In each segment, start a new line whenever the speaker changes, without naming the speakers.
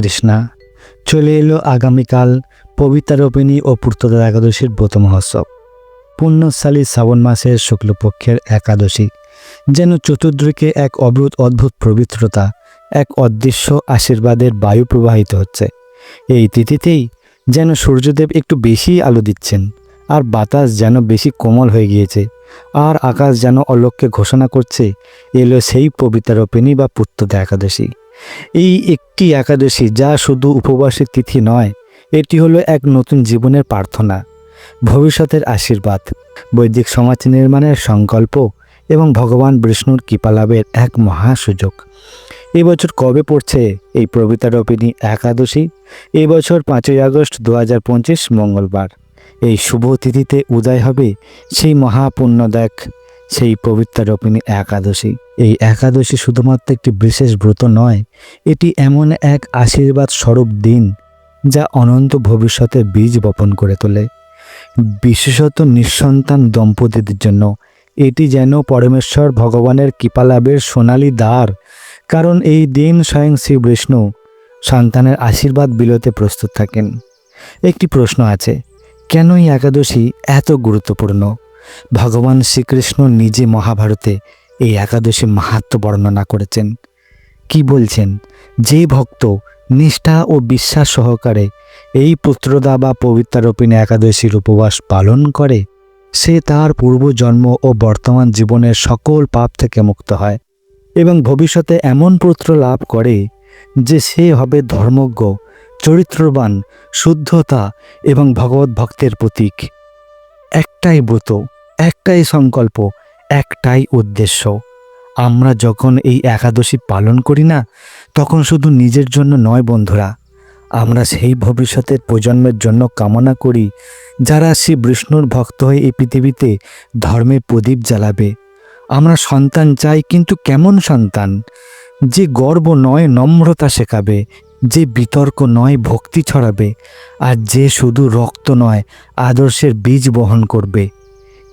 কৃষ্ণা, চলে এলো আগামীকাল পবিত্রারোপিণী ও পূর্তদা একাদশীর ব্রত মহোৎসব। পুণ্যশালী শ্রাবণ মাসের শুক্লপক্ষের একাদশী, যেন চতুর্দিকে এক অদ্ভুত অদ্ভুত পবিত্রতা, এক অদৃশ্য আশীর্বাদের বায়ু প্রবাহিত হচ্ছে। এই তিথিতেই যেন সূর্যদেব একটু বেশি আলো দিচ্ছেন, আর বাতাস যেন বেশি কোমল হয়ে গিয়েছে, আর আকাশ যেন অলক্ষ্যে ঘোষণা করছে, এলো সেই পবিত্রারোপিণী বা পুত্রদা একাদশী। এই একটি একাদশী যা শুধু উপবাসের তিথি নয়, এটি হলো এক নতুন জীবনের প্রার্থনা, ভবিষ্যতের আশীর্বাদ, বৈদিক সমাজ নির্মাণের সংকল্প এবং ভগবান বিষ্ণুর কৃপালাভের এক মহা সুযোগ। এবছর কবে পড়ছে এই প্রবিতারোপিণী একাদশী? এই বছর পাঁচই আগস্ট দু হাজার পঁচিশ মঙ্গলবার। এই শুভ তিথিতে উদয় হবে সেই মহাপুণ্যদায়ক সেই পবিত্রারোপিণী একাদশী। এই একাদশী শুধুমাত্র একটি বিশেষ ব্রত নয়, এটি এমন এক আশীর্বাদ স্বরূপ দিন যা অনন্ত ভবিষ্যতে বীজ বপন করে তোলে। বিশেষত নিঃসন্তান দম্পতিদের জন্য এটি যেন পরমেশ্বর ভগবানের কৃপালাভের সোনালি দ্বার, কারণ এই দিন স্বয়ং শ্রী বিষ্ণু সন্তানের আশীর্বাদ বিলোতে প্রস্তুত থাকেন। একটি প্রশ্ন আছে, কেন এই একাদশী এত গুরুত্বপূর্ণ? ভগবান শ্রীকৃষ্ণ নিজে মহাভারতে এই একাদশী মাহাত্ম বর্ণনা করেছেন। কি বলছেন? যে ভক্ত নিষ্ঠা ও বিশ্বাস সহকারে এই পুত্রদা বা পবিত্রারোপিণী একাদশীর উপবাস পালন করে, সে তার পূর্বজন্ম ও বর্তমান জীবনের সকল পাপ থেকে মুক্ত হয় এবং ভবিষ্যতে এমন পুত্র লাভ করে যে সে হবে ধর্মজ্ঞ, চরিত্রবান, শুদ্ধতা এবং ভগবত ভক্তের প্রতীক। একটাই ব্রত একটাই সংকল্প, একটাই উদ্দেশ্য। আমরা যখন এই একাদশী পালন করি না, তখন শুধু নিজের জন্য নয় বন্ধুরা, আমরা সেই ভবিষ্যতের প্রজন্মের জন্য কামনা করি, যারা শ্রী বিষ্ণুর ভক্ত হয়ে এই পৃথিবীতে ধর্মের প্রদীপ জ্বালাবে। আমরা সন্তান চাই কিন্তু কেমন সন্তান? যে গর্ব নয় নম্রতা শেখাবে, যে বিতর্ক নয় ভক্তি ছড়াবে, আর যে শুধু রক্ত নয়, আদর্শের বীজ বহন করবে।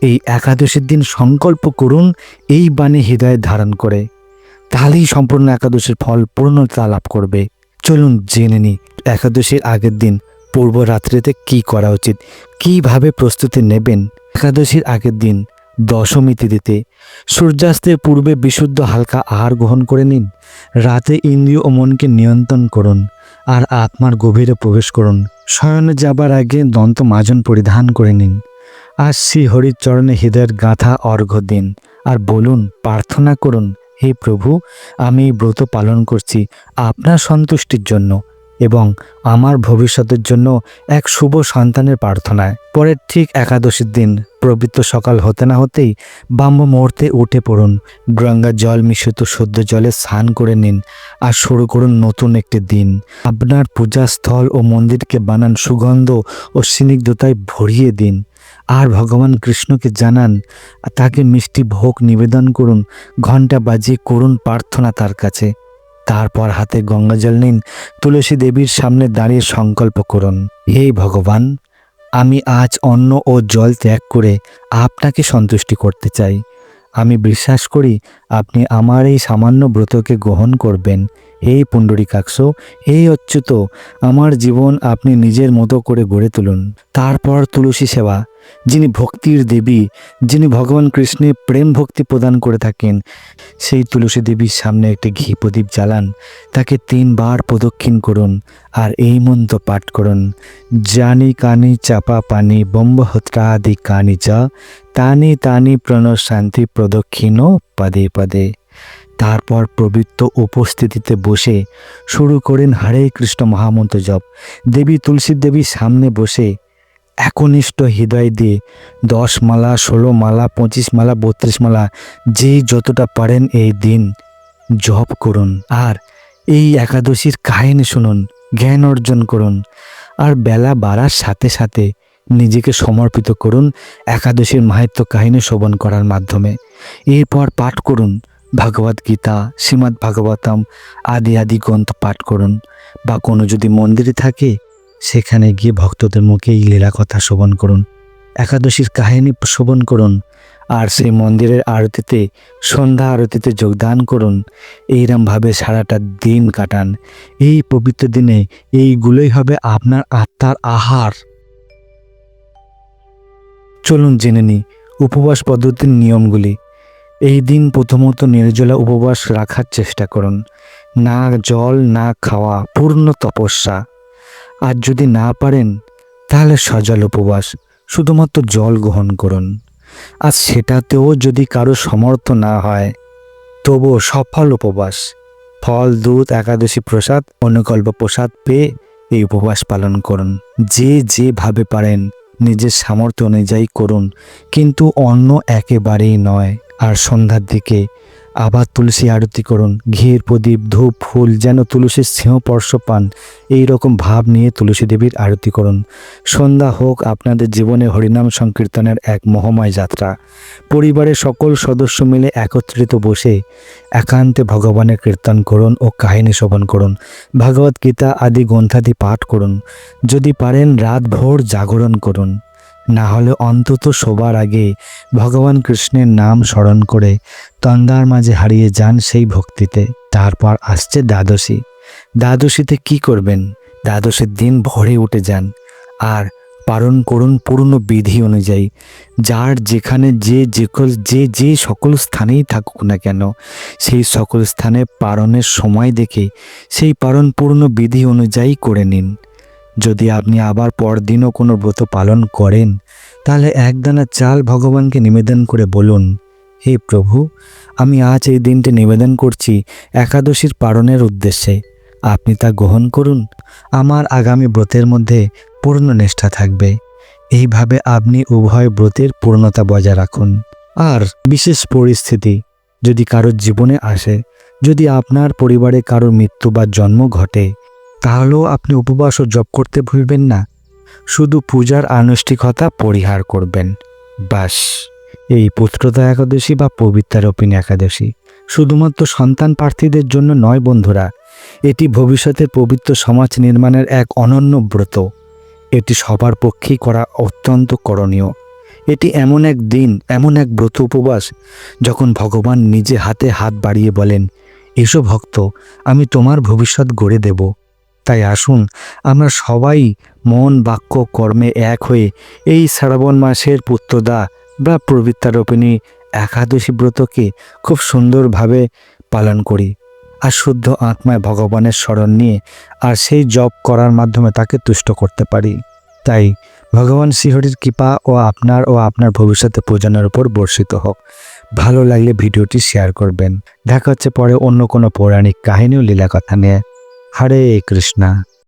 এই একাদশীর দিন সংকল্প করুন, এই বাণী হৃদয়ে ধারণ করে। তাহলেই সম্পূর্ণ একাদশীর ফল পূর্ণতা লাভ করবে। চলুন জেনে নিই, একাদশীর আগের দিন পূর্ব রাত্রিতে কি করা উচিত? কীভাবে প্রস্তুতি নেবেন? একাদশীর আগের দিন দশমী তিথিতে সূর্যাস্তের পূর্বে বিশুদ্ধ হালকা আহার গ্রহণ করে নিন। রাতে ইন্দ্রিয় ও মনকে নিয়ন্ত্রণ করুন আর আত্মার গভীরে প্রবেশ করুন। শয়নে যাবার আগে দন্ত মাজন পরিধান করে নিন। আর শ্রী হরিচরণে হৃদয়ের গাঁথা অর্ঘ্য দিন। আর বলুন, প্রার্থনা করুন, হে প্রভু, আমি এই ব্রত পালন করছি আপনার সন্তুষ্টির জন্য এবং আমার ভবিষ্যতের জন্য এক শুভ সন্তানের প্রার্থনায়। পরের ঠিক একাদশীর দিন পবিত্র সকাল হতে না হতেই ব্রাহ্ম মুহূর্তে উঠে পড়ুন, গঙ্গা জল মিশ্রিত শুদ্ধ জলে স্নান করে নিন আর শুরু করুন নতুন একটি দিন। আপনার পূজাস্থল ও মন্দিরকে বানান সুগন্ধ ও স্নিগ্ধতায় ভরিয়ে দিন। আর ভগবান কৃষ্ণকে জানান, তাকে মিষ্টি ভোগ নিবেদন করুন, ঘণ্টা বাজিয়ে করুন প্রার্থনা তার কাছে। তারপর হাতে গঙ্গাজল নিন, তুলসী দেবীর সামনে দাঁড়িয়ে সংকল্প করুন, হে ভগবান, আমি আজ অন্ন ও জল ত্যাগ করে আপনাকে সন্তুষ্টি করতে চাই। আমি বিশ্বাস করি আপনি আমার এই সামান্য ব্রতকে গ্রহণ করবেন। হে পুণ্ডরিকাক্ষ, হে অচ্যুত, আমার জীবন আপনি নিজের মতো করে গড়ে তুলুন। তারপর তুলসী সেবা যিনি ভক্তির দেবী, যিনি ভগবান কৃষ্ণে প্রেম ভক্তি প্রদান করে থাকেন, সেই তুলসী দেবীর সামনে একটি ঘি প্রদীপ জ্বালান, তাকে তিনবার প্রদক্ষিণ করুন আর এই মন্ত্র পাঠ করুন। জানি কানি চাপা পানি বম্বহত্রাদি কানি যা, তানি তানি প্রণ শান্তি প্রদক্ষিণ পদে পদে। তারপর পবিত্র উপস্থিতিতে বসে শুরু করেন হরে কৃষ্ণ মহামন্ত্র জপ। দেবী, তুলসী দেবীর সামনে বসে একনিষ্ঠ হৃদয় দিয়ে দশ মালা, ষোলো মালা, পঁচিশ মালা, বত্রিশ মালা যে যতটা পারেন এই দিন জপ করুন। আর এই একাদশীর কাহিনী শুনুন, জ্ঞান অর্জন করুন, আর বেলা বাড়ার সাথে সাথে নিজেকে সমর্পিত করুন, একাদশীর মাহাত্ম কাহিনী শ্রবণ করার মাধ্যমে। এরপর পাঠ করুন ভগবদ গীতা, শ্রীমদ্ ভাগবতম আদি আদি গ্রন্থ পাঠ করুন, বা কোনো যদি মন্দিরে থাকে সেখানে গিয়ে ভক্তদের মুখে এই লীলা কথা শোভন করুন, একাদশীর কাহিনী শোভন করুন, আর সেই মন্দিরের আরতিতে, সন্ধ্যা আরতিতে যোগদান করুন, এইরমভাবে সারাটা দিন কাটান। এই পবিত্র দিনে এইগুলোই হবে আপনার আত্মার আহার। চলুন জেনে নিই উপবাস পদ্ধতির নিয়মগুলি। এই দিন প্রথমত নির্জলা উপবাস রাখার চেষ্টা করুন। না জল, না খাওয়া, পূর্ণ তপস্যা। আর যদি না পারেন, তাহলে সজল উপবাস, শুধুমাত্র জল গ্রহণ করুন। আর সেটাতেও যদি কারও সমর্থ না হয়, তবুও সফল উপবাস, ফল, দুধ, একাদশী প্রসাদ, অনুকল্প প্রসাদ পেয়ে এই উপবাস পালন করুন। যে যেভাবে পারেন, নিজের সামর্থ্য অনুযায়ী করুন, কিন্তু অন্য একেবারেই নয়। আর সন্ধ্যার দিকে আবার তুলসী আরতি করুন। ঘির, প্রদীপ, ধূপ, ফুল যেন তুলসীর স্নেহস্পর্শ পান। এই রকম ভাব নিয়ে তুলসী দেবীর আরতি করুন। সন্ধ্যা হোক আপনাদের জীবনে হরিনাম সংকীর্তনের এক মহাময় যাত্রা। পরিবারের সকল সদস্য মিলে একত্রিত বসে একান্তে ভগবানের কীর্তন করুন ও কাহিনী শ্রবণ করুন। ভগবত গীতা আদি গ্রন্থাদি পাঠ করুন। যদি পারেন রাত ভোর জাগরণ করুন। না হলে অন্তত শোবার আগে ভগবান কৃষ্ণের নাম স্মরণ করে তন্দার মাঝে হারিয়ে যান সেই ভক্তিতে। তারপর আসছে দ্বাদশী। দ্বাদশীতে কি করবেন? দ্বাদশীর দিন ভরে উঠে যান। আর পালন করুন পূর্ণ বিধি অনুযায়ী। যার যেখানে যে যেকল যে যে সকল স্থানেই থাকুক না কেন, সেই সকল স্থানে পালনের সময় দেখে সেই পালন পূর্ণ বিধি অনুযায়ী করে নিন। যদি আপনি আবার পরদিনও কোনো ব্রত পালন করেন, তাহলে একদানা চাল ভগবানকে নিবেদন করে বলুন, হে প্রভু, আমি আজ এই দিনটি নিবেদন করছি একাদশীর পালনের উদ্দেশ্যে। আপনি তা গ্রহণ করুন। আমার আগামী ব্রতের মধ্যে পূর্ণ নিষ্ঠা থাকবে। এইভাবে আপনি উভয় ব্রতের পূর্ণতা বজায় রাখুন। আর বিশেষ পরিস্থিতি, যদি কারোর জীবনে আসে, যদি আপনার পরিবারে কারোর মৃত্যু বা জন্ম ঘটে তাহলেও আপনি উপবাস ও জপ করতে ভুলবেন না। শুধু পূজার আনুষ্ঠিকতা পরিহার করবেন। বাস এই পুত্রতা একাদশী বা পবিত্রারোপিণী একাদশী। শুধুমাত্র সন্তান প্রার্থীদের জন্য নয় বন্ধুরা, এটি ভবিষ্যতের পবিত্র সমাজ নির্মাণের এক অনন্য ব্রত। এটি সবার পক্ষেই করা অত্যন্ত করণীয়। এটি এমন এক দিন, এমন এক ব্রত উপবাস, যখন ভগবান নিজে হাতে হাত বাড়িয়ে বলেন, এসো ভক্ত, আমি তোমার ভবিষ্যৎ গড়ে দেব। তাই আসুন, আমরা সবাই মন, বাক্য, কর্মে এক হয়ে এই শ্রাবণ মাসের পুত্রদা বা প্রবৃত্তারোপিণী একাদশী ব্রতকে খুব সুন্দরভাবে পালন করি। আর শুদ্ধ আত্মায় ভগবানের স্মরণ নিয়ে আর সেই জপ করার মাধ্যমে তাকে তুষ্ট করতে পারি। তাই ভগবান শ্রীহরির কৃপা ও আপনার ও আপনার ভবিষ্যতে পূজনের উপর বর্ষিত হোক। ভালো লাগলে ভিডিওটি শেয়ার করবেন। দেখা হচ্ছে পরে অন্য কোনো পৌরাণিক কাহিনী ও লীলা কথা নিয়ে। হরে কৃষ্ণা